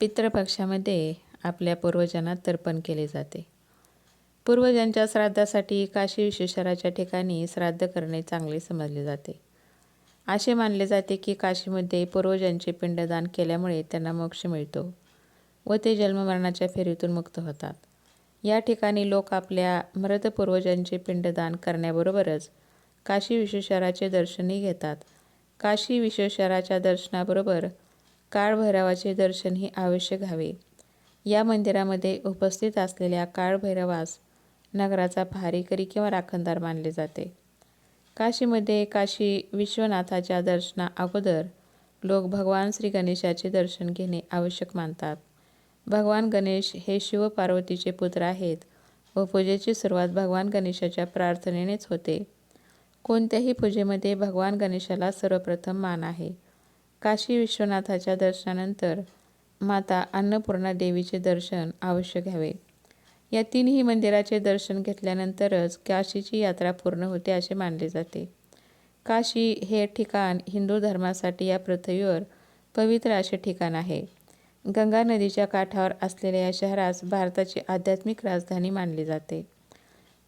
पितृपक्षामध्ये आपल्या पूर्वजांना तर्पण केले जाते. पूर्वजांच्या श्राद्धासाठी काशी विश्वेश्वराच्या ठिकाणी श्राद्ध करणे चांगले समजले जाते. असे मानले जाते की काशीमध्ये पूर्वजांचे पिंडदान केल्यामुळे त्यांना मोक्ष मिळतो व ते जन्ममरणाच्या फेरीतून मुक्त होतात. या ठिकाणी लोक आपल्या मृत पूर्वजांचे पिंडदान करण्याबरोबरच काशी विश्वेश्वराचे दर्शनही घेतात. काशी विश्वेश्वराच्या दर्शनाबरोबर काळभैरवाचे दर्शनही अवश्य घ्यावे या मंदिरामध्ये उपस्थित असलेल्या काळभैरवास नगराचा पहारेकरी किंवा राखणदार मानले जाते. काशीमध्ये काशी विश्वनाथाच्या दर्शना अगोदर लोक भगवान श्री गणेशाचे दर्शन घेणे आवश्यक मानतात. भगवान गणेश हे शिव पार्वतीचे पुत्र आहेत व पूजेची सुरुवात भगवान गणेशाच्या प्रार्थनेनेच होते. कोणत्याही पूजेमध्ये भगवान गणेशाला सर्वप्रथम मान आहे. काशी विश्वनाथाच्या दर्शनानंतर माता अन्नपूर्णा देवीचे दर्शन अवश्य घ्यावे. या तीनही मंदिराचे दर्शन घेतल्यानंतरच काशीची यात्रा पूर्ण होते असे मानले जाते. काशी हे ठिकाण हिंदू धर्मासाठी या पृथ्वीवर पवित्र असे ठिकाण आहे. गंगा नदीच्या काठावर असलेल्या या शहरास भारताची आध्यात्मिक राजधानी मानली जाते.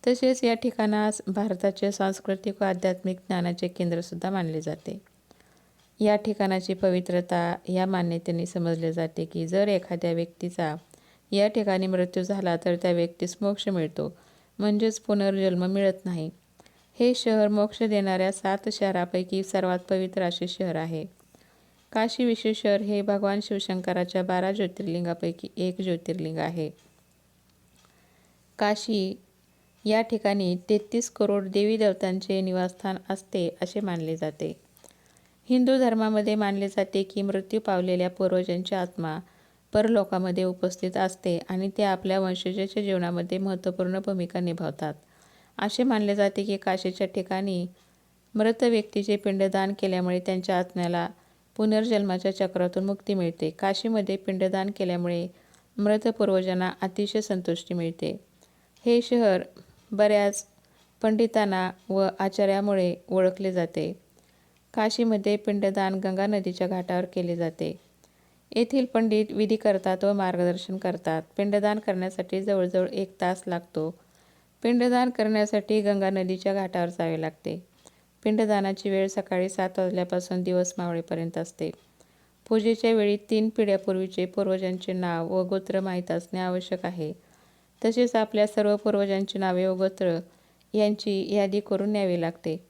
तसेच या ठिकाणास भारताचे सांस्कृतिक व आध्यात्मिक ज्ञानाचे केंद्रसुद्धा मानले जाते. या ठिकाणाची पवित्रता या मान्यतेने समजले जाते की जर एखाद्या व्यक्तीचा या ठिकाणी मृत्यू झाला तर त्या व्यक्तीस मोक्ष मिळतो. म्हणजेच पुनर्जन्म मिळत नाही. हे शहर मोक्ष देणाऱ्या सात शहरापैकी सर्वात पवित्र असे शहर आहे. काशी विश्वेश्वर हे भगवान शिवशंकराच्या बारा ज्योतिर्लिंगापैकी एक ज्योतिर्लिंग आहे. काशी या ठिकाणी तेहतीस करोड देवी देवतांचे निवासस्थान असते असे मानले जाते. हिंदू धर्मामध्ये मानले जाते की मृत्यू पावलेल्या पूर्वजांची आत्मा परलोकामध्ये उपस्थित असते आणि ते आपल्या वंशजाच्या जीवनामध्ये महत्त्वपूर्ण भूमिका निभावतात. असे मानले जाते की काशीच्या ठिकाणी मृत व्यक्तीचे पिंडदान केल्यामुळे त्यांच्या आत्म्याला पुनर्जन्माच्या चक्रातून मुक्ती मिळते. काशीमध्ये पिंडदान केल्यामुळे मृत पूर्वजांना अतिशय संतुष्टी मिळते. हे शहर बऱ्याच पंडितांना व आचार्यामुळे ओळखले जाते. काशीमध्ये पिंडदान गंगा नदीच्या घाटावर केले जाते. येथील पंडित विधी करतात व मार्गदर्शन करतात. पिंडदान करण्यासाठी जवळजवळ एक तास लागतो. पिंडदान करण्यासाठी गंगा नदीच्या घाटावर जावे लागते. पिंडदानाची वेळ सकाळी सात वाजल्यापासून दिवस मावळेपर्यंत असते. पूजेच्या वेळी तीन पिढ्यापूर्वीचे पूर्वजांचे नाव व गोत्र माहीत असणे आवश्यक आहे. तसेच आपल्या सर्व पूर्वजांची नावे व गोत्र यांची यादी करून न्यावी लागते.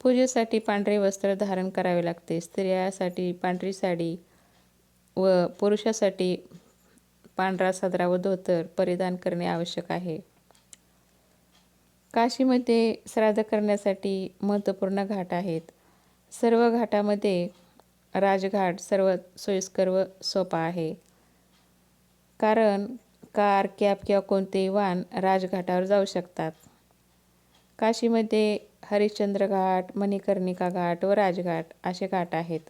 पूजेसाठी पांढरे वस्त्र धारण करावे लागते. स्त्रियासाठी पांढरी साडी व पुरुषासाठी पांढरा सदरा व धोतर परिधान करणे आवश्यक आहे. काशीमध्ये श्राद्ध करण्यासाठी महत्त्वपूर्ण घाट आहेत. सर्व घाटामध्ये राजघाट सर्व सोयीस्कर व सोपा आहे. कारण कार कॅब किंवा कोणतेही वाहन राजघाटावर जाऊ शकतात. काशीमध्ये हरिश्चंद्र घाट मणिकर्णिका घाट व राजघाट असे घाट आहेत.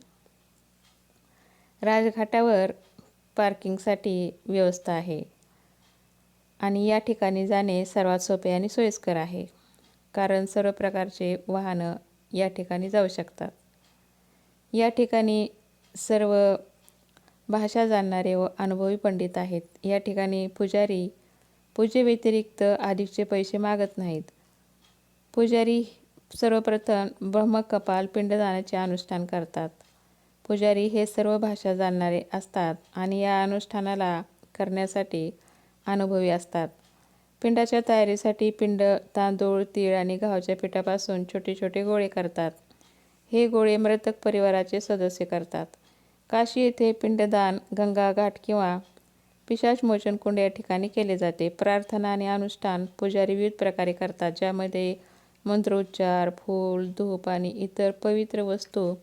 राजघाटावर पार्किंगसाठी व्यवस्था आहे आणि या ठिकाणी जाणे सर्वात सोपे आणि सोयीस्कर आहे. कारण सर्व प्रकारचे वाहनं या ठिकाणी जाऊ शकतात. या ठिकाणी सर्व भाषा जाणणारे व अनुभवी पंडित आहेत. या ठिकाणी पुजारी पूजेव्यतिरिक्त अधिकचे पैसे मागत नाहीत. पुजारी सर्वप्रथम ब्रह्मकपाल पिंडदानाचे अनुष्ठान करतात. पुजारी हे सर्व भाषा जाणणारे असतात आणि या अनुष्ठानाला करण्यासाठी अनुभवी असतात. पिंडाच्या तयारीसाठी पिंड तांदूळ तीळ आणि गव्हाच्या पिठापासून छोटे छोटे गोळे करतात. हे गोळे मृतक परिवाराचे सदस्य करतात. काशी येथे पिंडदान गंगा घाट किंवा पिशाचमोचन कुंड या ठिकाणी केले जाते. प्रार्थना आणि अनुष्ठान पुजारी विविध प्रकारे करतात ज्यामध्ये मंत्रोच्चार फूल धूप आणि इतर पवित्र वस्तू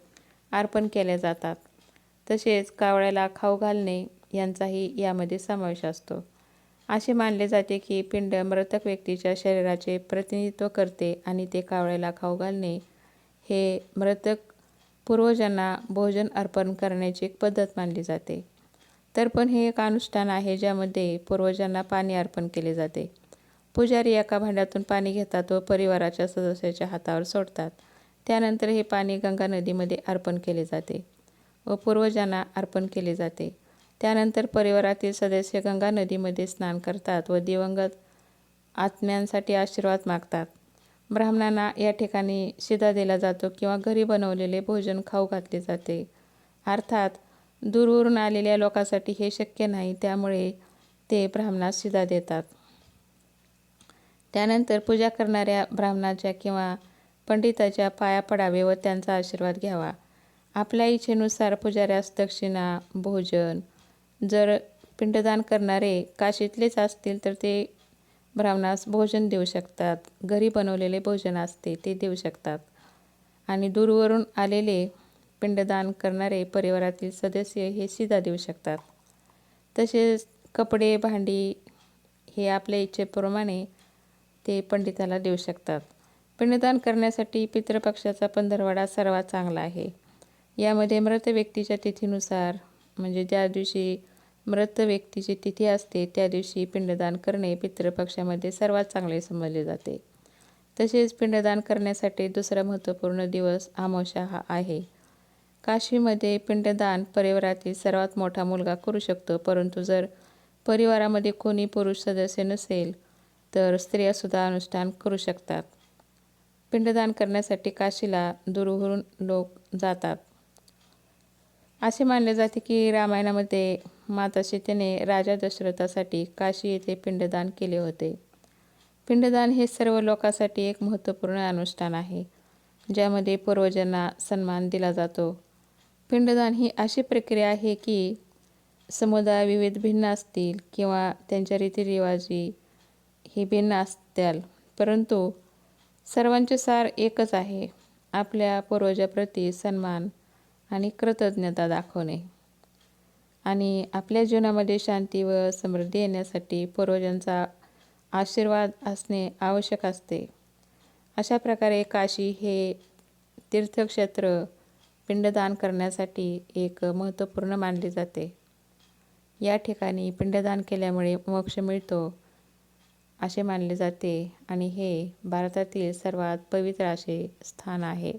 अर्पण केल्या जातात. तसेच कावळ्याला खाऊ घालणे यांचाही यामध्ये समावेश असतो. असे मानले जाते की पिंड मृतक व्यक्तीच्या शरीराचे प्रतिनिधित्व करते आणि ते कावळ्याला खाऊ घालणे हे मृतक पूर्वजांना भोजन अर्पण करण्याची एक पद्धत मानली जाते. तर्पण हे एक अनुष्ठान आहे ज्यामध्ये पूर्वजांना पाणी अर्पण केले जाते. पुजारी एका भांड्यातून पाणी घेतात व परिवाराच्या सदस्याच्या हातावर सोडतात. त्यानंतर हे पाणी गंगा नदीमध्ये अर्पण केले जाते व पूर्वजांना अर्पण केले जाते. त्यानंतर परिवारातील सदस्य गंगा नदीमध्ये स्नान करतात व दिवंगत आत्म्यांसाठी आशीर्वाद मागतात. ब्राह्मणांना या ठिकाणी शिदा दिला जातो किंवा घरी बनवलेले भोजन खाऊ घातले जाते. अर्थात दूरवरून आलेल्या लोकांसाठी हे शक्य नाही त्यामुळे ते ब्राह्मणास शिदा देतात. त्यानंतर पूजा करणाऱ्या ब्राह्मणाच्या किंवा पंडिताच्या पाया पडावे व त्यांचा आशीर्वाद घ्यावा. आपल्या इच्छेनुसार पुजाऱ्यास दक्षिणा भोजन जर पिंडदान करणारे काशीतलेच असतील तर ते ब्राह्मणास भोजन देऊ शकतात. घरी बनवलेले भोजन असते ते देऊ शकतात. आणि दूरवरून आलेले पिंडदान करणारे परिवारातील सदस्य हे सीधा देऊ शकतात. तसेच कपडे भांडी हे आपल्या इच्छेप्रमाणे ते पंडिताला देऊ शकतात. पिंडदान करण्यासाठी पितृपक्षाचा पंधरवाडा सर्वात चांगला आहे. यामध्ये मृत व्यक्तीच्या तिथीनुसार म्हणजे ज्या दिवशी मृत व्यक्तीची तिथी असते त्या दिवशी पिंडदान करणे पितृपक्षामध्ये सर्वात चांगले समजले जाते. तसेच पिंडदान करण्यासाठी दुसरा महत्त्वपूर्ण दिवस आमोशा हा आहे. काशीमध्ये पिंडदान परिवारातील सर्वात मोठा मुलगा करू शकतो परंतु जर परिवारामध्ये कोणी पुरुष सदस्य नसेल तर स्त्रियासुद्धा अनुष्ठान करू शकतात. पिंडदान करण्यासाठी काशीला दूरवरून लोक जातात. असे मानले जाते की रामायणामध्ये माता सीतेने राजा दशरथासाठी काशी येथे पिंडदान केले होते. पिंडदान हे सर्व लोकांसाठी एक महत्त्वपूर्ण अनुष्ठान आहे ज्यामध्ये पूर्वजांना सन्मान दिला जातो. पिंडदान ही अशी प्रक्रिया आहे की समुदाय विविध भिन्न असतील किंवा त्यांच्या रीतिरिवाजी ही भिन्न असत्याल परंतु सर्वांचे सार एकच आहे. आपल्या पूर्वजाप्रती सन्मान आणि कृतज्ञता दाखवणे. आणि आपल्या जीवनामध्ये शांती व समृद्धी येण्यासाठी पूर्वजांचा आशीर्वाद असणे आवश्यक असते. अशा प्रकारे काशी हे तीर्थक्षेत्र पिंडदान करण्यासाठी एक महत्त्वपूर्ण मानले जाते. या ठिकाणी पिंडदान केल्यामुळे मोक्ष मिळतो. असे मानले जाते. आणि हे भारतातील सर्वात पवित्र असे स्थान आहे.